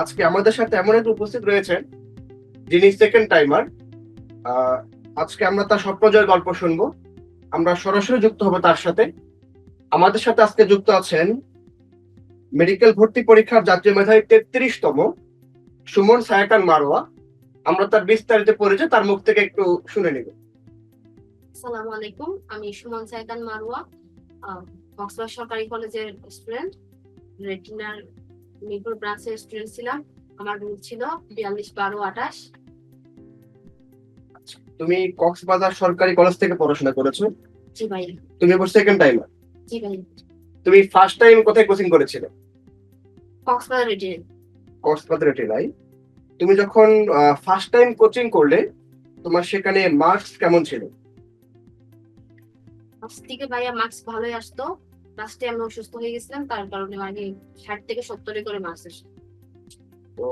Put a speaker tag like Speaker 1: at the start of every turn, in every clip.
Speaker 1: আজকে আমাদের সাথে এমন একজন উপস্থিত রয়েছেন, যিনি সেকেন্ড টাইমার আজকে আমরা তার স্বপ্নজয়ের গল্প শুনব। আমরা সরাসরি যুক্ত হব তার সাথে। আমাদের সাথে আজকে যুক্ত আছেন মেডিকেল ভর্তি পরীক্ষার জাতীয় মেধাবী তেত্রিশতম সুমন সায়াকান মারোয়া। আমরা তার বিস্তারিত পরিচয় তার মুখ থেকে একটু শুনে নিব।
Speaker 2: আসসালামু আলাইকুম, আমি সুমন সাইদান মারুয়া কক্সবাজার সরকারি কলেজের স্টুডেন্ট রেটিনার মিরপুর ব্রাঞ্চের স্টুডেন্ট ছিলাম। আমার রুল ছিল বিয়াল্লিশ বারো আঠাশ।
Speaker 1: তুমি কক্সবাজার সরকারি কলেজ থেকে পড়াশোনা করেছ?
Speaker 2: জি ভাই
Speaker 1: তুমি এবার সেকেন্ড টাইমার
Speaker 2: জি ভাই
Speaker 1: তুমি ফার্স্ট টাইম কোথায় কোচিং করেছিলে?
Speaker 2: কক্সবাজার রেটিনে
Speaker 1: কক্সবাজার রেটিনাই তুমি যখন ফার্স্ট টাইম কোচিং করলে তোমার সেখানে মার্কস কেমন ছিল?
Speaker 2: ফার্স্ট থেকে ভাইয়া মার্কস ভালোই আসতো। লাস্টে আমি অসুস্থ হয়ে গেছিলাম তার কারণে মানে ষাট থেকে সত্তরে করে মার্কস আসতো
Speaker 1: তো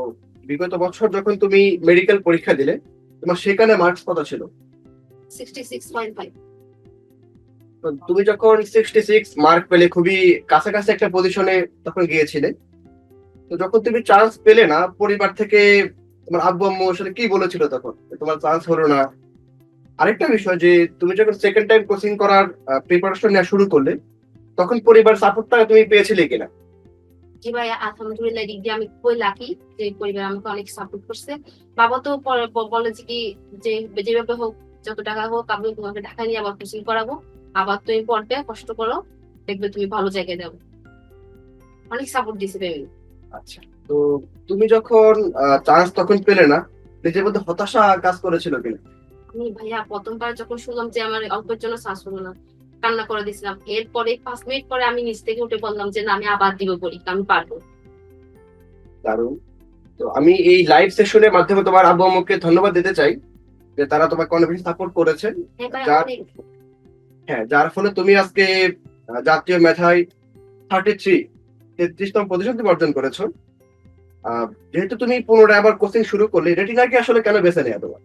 Speaker 1: বিগত বছর যখন তুমি মেডিকেল পরীক্ষা দিলে তোমার সেখানে মার্কস কত ছিল? তুমি যখন সিক্সটি সিক্স মার্ক পেলে খুবই কাছাকাছি একটা পজিশনে তখন গিয়েছিলে। তো যখন তুমি চান্স পেলে না পরিবার থেকে তোমার আব্বু আম্মু আসলে কি বলেছিল তখন? তোমার চান্স হলো না। আরেকটা বিষয় যে তুমি যখন সেকেন্ড টাইম কোচিং করার প্রিপারেশন নেওয়া শুরু করলে তখন পরিবার সাপোর্টটা তুমি পেয়েছিলে কিনা?
Speaker 2: জি ভাই আলহামদুলিল্লাহ এদিক দিয়ে আমি খুবই লাকি যে পরিবার আমাকে অনেক সাপোর্ট করছে। বাবা তো বলে যে কি যে যেভাবে হোক যত টাকা হোক আমি তোমাকে ঢাকা নিয়ে আবার কোচিং করাবো। আবার তুমি পড়বে কষ্ট করো দেখবে তুমি ভালো জায়গায় যাব। অনেক সাপোর্ট ফ্যামিলি
Speaker 1: আচ্ছা তো তুমি যখন চান্স তখন পেলে না নিজের মধ্যে হতাশা কাজ করেছিল কিনা?
Speaker 2: আমি ভাইয়া প্রথমবার যখন শুনলাম যে আমার অল্পের জন্য চান্স হলো না কান্না করে দিছিলাম এরপরে পাঁচ মিনিট পরে আমি নিচ থেকে উঠে বললাম যে না আমি আবার দিব পরীক্ষা আমি পারব।
Speaker 1: দারুণ। তো আমি এই লাইভ সেশনের মাধ্যমে তোমার আব্বু আম্মুকে ধন্যবাদ দিতে চাই যে তারা তোমাকে অনেক বেশি সাপোর্ট করেছেন
Speaker 2: হ্যাঁ
Speaker 1: যার- হ্যাঁ যার ফলে তুমি আজকে জাতীয় মেধায় থার্টি থ্রি তেত্রিশতম তুমি অর্জন করেছ। যেহেতু তুমি পুনরায় আবার কোচিং শুরু করলে রেটিনাকে আসলে কেন বেছে নেওয়া তোমার?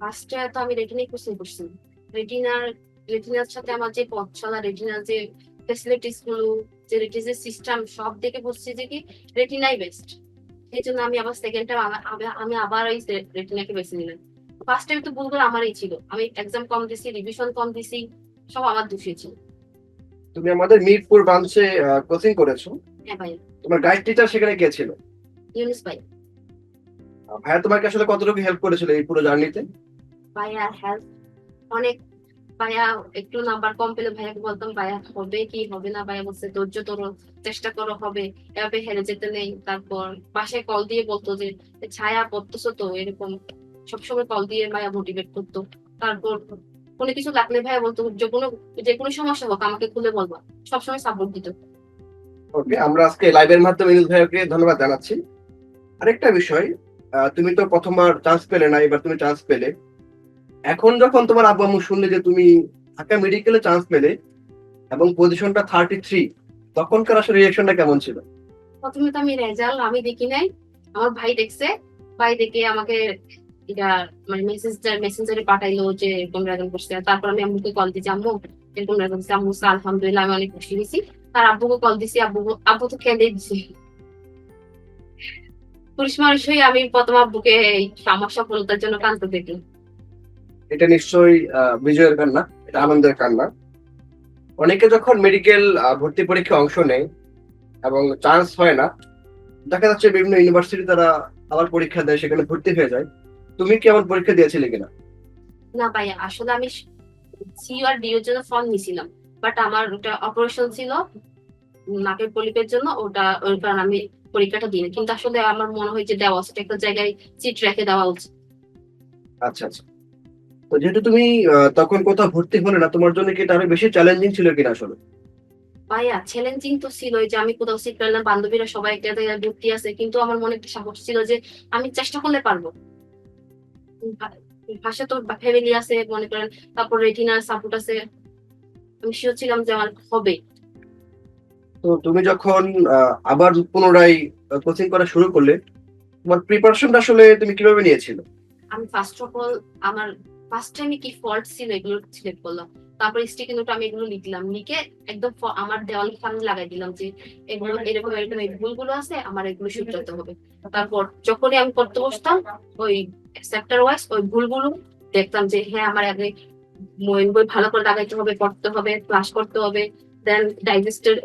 Speaker 2: ফার্স্টে তো আমি রেটিনাই কোচিং করছি। রেটিনার রেটিনার সাথে আমার যে পথ চলা রেটিনার যে ফেসিলিটিসগুলো যে রেটিনার সিস্টেম সব দেখে বলছি যে কি রেটিনাই বেস্ট এই জন্য আমি আবার সেকেন্ড টাইম আমি আবার এই রেটিনাকে বেছে নিলাম। ফার্স্ট টাইম তো ভুলগুলো আমারই ছিল। আমি এক্সাম কম দিছি রিভিশন কম দিছি সব আমার দোষী ছিল।
Speaker 1: তুমি আমাদের মিরপুর ব্রাঞ্চে কোচিং করেছ।
Speaker 2: হ্যাঁ ভাই
Speaker 1: তোমার গাইড টিচার সেখানে কে ছিল?
Speaker 2: ইউনিস ভাই।
Speaker 1: ভাইয়া তোমাকে আসলে কতটুকু হেল্প করেছিল এই পুরো জার্নিতে
Speaker 2: ভাইয়া হেল্প অনেক ভাইয়া একটু নাম্বার কম পেলে ভাইয়াকে বলতাম, ভাইয়া, হবে কি? হবে না? ভাইয়া বলছে, ধৈর্য ধরো, চেষ্টা করো, হবে। এভাবে হেরে যেতে নেই। তারপর বাসায় কল দিয়ে বলতো যে ছায়া পড়তেছো তো? এরকম সবসময় কল দিয়ে ভাইয়া মোটিভেট করতো। তারপর কোনো কিছু লাগলে ভাইয়া বলতো, যে কোনো যে কোনো সমস্যা হোক, আমাকে খুলে বলবা। সবসময় সাপোর্ট দিত।
Speaker 1: ওকে আমরা আজকে লাইভের মাধ্যমে ভাইয়াকে ধন্যবাদ জানাচ্ছি। আরেকটা বিষয় তুমি তো প্রথমবার চান্স পেলে না, এবার তুমি চান্স পেলে। এখন যখন তোমার আব্বু আম্মু শুনলে যে তুমি ঢাকা মেডিকেলে চান্স পেলে এবং পজিশনটা থার্টি থ্রি তখনকার আসলে রিয়েকশনটা কেমন ছিল?
Speaker 2: প্রথমে তো আমি রেজাল্ট আমি দেখি নাই। আমার ভাই দেখছে, ভাই দেখে আমাকে এটা মানে মেসেজটা মেসেঞ্জারে পাঠাইলো যে এরকম রেজাল্ট করছে। তারপর আমি আম্মুকে কল দিচ্ছি আম্মু এরকম রেজাল্ট করছে। আম্মু আলহামদুলিল্লাহ, আমি অনেক খুশি হয়েছি। তার আব্বুকে কল দিছি, আব্বু আব্বু তো দিছে পুরুষ মানুষ হয়ে আমি প্রথম আব্বুকে আমার সফলতার জন্য কাঁদতে দেখি।
Speaker 1: এটা নিশ্চয়ই বিজয়ের কান্না এটা আনন্দের কান্না। অনেকে যখন মেডিকেল ভর্তি পরীক্ষায় অংশ নেয় এবং চান্স হয় না দেখা যাচ্ছে বিভিন্ন ইউনিভার্সিটি তারা আবার পরীক্ষা দেয় সেখানে ভর্তি হয়ে যায়। তুমি কি আমার পরীক্ষা দিয়েছিলে কিনা?
Speaker 2: না ভাইয়া আসলে আমি সিইউ আর ডিওর জন্য ফর্ম নিয়েছিলাম বাট আমার ওটা অপারেশন ছিল নাকের পলিপের জন্য ওটা ওই কারণে আমি পরীক্ষাটা দিই কিন্তু আসলে আমার মনে হয় যে দেওয়া উচিত একটা জায়গায় সিট রেখে দেওয়া উচিত।
Speaker 1: আচ্ছা আচ্ছা। তো যেহেতু তুমি তখন কোথাও ভর্তি হলে না তোমার জন্য কি এটা আরও বেশি চ্যালেঞ্জিং ছিল কিনা আসলে
Speaker 2: ভাইয়া চ্যালেঞ্জিং তো ছিল যে আমি কোথাও সিট পেলাম বান্ধবীরা সবাই একটা জায়গায় ভর্তি আছে কিন্তু আমার মনে একটা সাহস ছিল যে আমি চেষ্টা করলে পারব। পাশে তো ফ্যামিলি আছে মনে করেন তারপর রেটিনার সাপোর্ট আছে। আমি শিওর ছিলাম যে আমার হবে।
Speaker 1: তো তুমি যখন আবার পুনরায় কোচিং করা শুরু করলে তোমার প্রিপারেশনটা আসলে তুমি কীভাবে নিয়েছিলে?
Speaker 2: আমি ফার্স্ট অফ অল আমার ফার্স্ট টাইমে কি ফল্ট ছিল এগুলো সিলেক্ট করলাম তারপর স্টিকি নোট আমি এগুলো লিখলাম। লিখে একদম আমার দেওয়ালের সামনে লাগাই দিলাম যে এগুলো এরকম এরকম এই ভুলগুলো আছে আমার এগুলো শুধরাতে হবে। তারপর যখনই আমি করতে বসতাম ওই সেক্টর ওয়াইজ ওই ভুলগুলো দেখতাম যে হ্যাঁ আমার আগে বই বই ভালো করে লাগাইতে হবে পড়তে হবে ক্লাস করতে হবে দেন ডাইজেস্টেড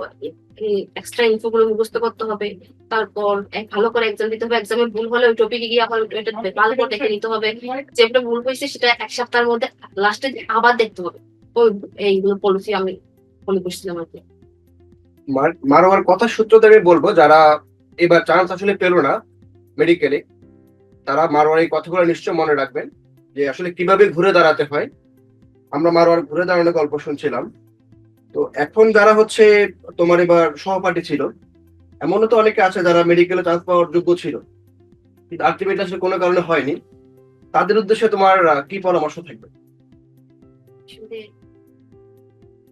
Speaker 2: এক্সট্রা ইনফো গুলো মুখস্থ করতে হবে। তারপর এক ভালো করে এক্সাম দিতে হবে। এক্সামে ভুল হলে ওই টপিকে গিয়ে আবার ওইটা ভালো করে দেখে নিতে হবে। যেটা ভুল হয়েছে সেটা এক সপ্তাহের মধ্যে লাস্টে আবার দেখতে হবে। ওই এইগুলো পলিসি আমি ফলো করছিলাম আর কি।
Speaker 1: মারোয়ার কথা সূত্র ধরে আমি বলব যারা এবার চান্স আসলে পেল না মেডিকেলে তারা মারোয়ার এই কথাগুলো নিশ্চয় মনে রাখবেন যে আসলে কীভাবে ঘুরে দাঁড়াতে হয়। আমরা মারোয়ার ঘুরে দাঁড়ানোর গল্প শুনছিলাম। তো এখন যারা হচ্ছে তোমার এবার সহপাঠী ছিল, এমনও তো অনেকে আছে যারা মেডিকেলে চান্স পাওয়ার যোগ্য ছিল, কিন্তু আলটিমেট আসলে কোনো কারণে হয়নি। তাদের উদ্দেশ্যে তোমার কি পরামর্শ থাকবে?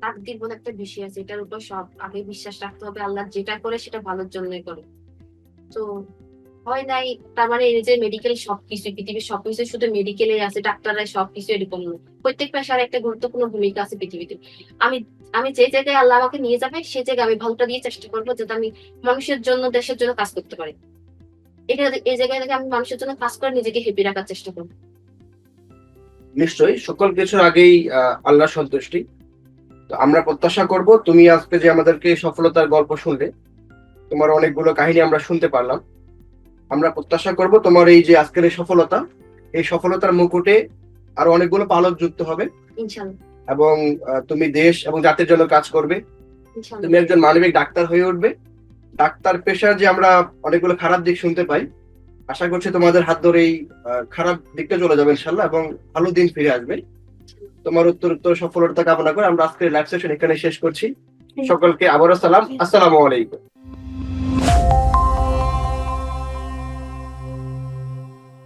Speaker 2: তাকদির বলে একটা বিষয় আছে, এটার উপর সব আগে বিশ্বাস রাখতে হবে, আল্লাহ যেটা করে সেটা ভালোর জন্যই করে। তো হয় নাই তার মানে এই যে মেডিকেল সবকিছু পৃথিবীর সবকিছু শুধু মেডিকেলে আছে ডাক্তাররা সবকিছু এরকম নয়। প্রত্যেক পেশার একটা গুরুত্বপূর্ণ ভূমিকা আছে পৃথিবীতে। আমি আমি যে জায়গায় আল্লাহ আমাকে নিয়ে যাবে সে জায়গায় আমি ভালোটা দিয়ে চেষ্টা করব যাতে আমি মানুষের জন্য দেশের জন্য কাজ করতে পারি। এটা এই জায়গায় থেকে আমি মানুষের জন্য কাজ করে নিজেকে হেপি রাখার চেষ্টা করব।
Speaker 1: নিশ্চয়ই সকল কিছুর আগেই আহ, আল্লাহর সন্তুষ্টি। তো আমরা প্রত্যাশা করব তুমি আজকে যে আমাদেরকে সফলতার গল্প শুনলে তোমার অনেকগুলো কাহিনী আমরা শুনতে পারলাম। আমরা প্রত্যাশা করব তোমার এই যে আজকের এই সফলতা এই সফলতার মুকুটে আরও অনেকগুলো পালক যুক্ত হবে। এবং তুমি দেশ এবং জাতির জন্য কাজ করবে। তুমি একজন মানবিক ডাক্তার হয়ে উঠবে। ডাক্তার পেশার যে আমরা অনেকগুলো খারাপ দিক শুনতে পাই আশা করছি তোমাদের হাত ধরে এই খারাপ দিকটা চলে যাবে ইনশাল্লাহ এবং ভালো দিন ফিরে আসবে। তোমার উত্তর উত্তর সফলতা কামনা করে আমরা আজকের লাইভ সেশন এখানে শেষ করছি। সকলকে আবারও সালাম। আসসালামু আলাইকুম।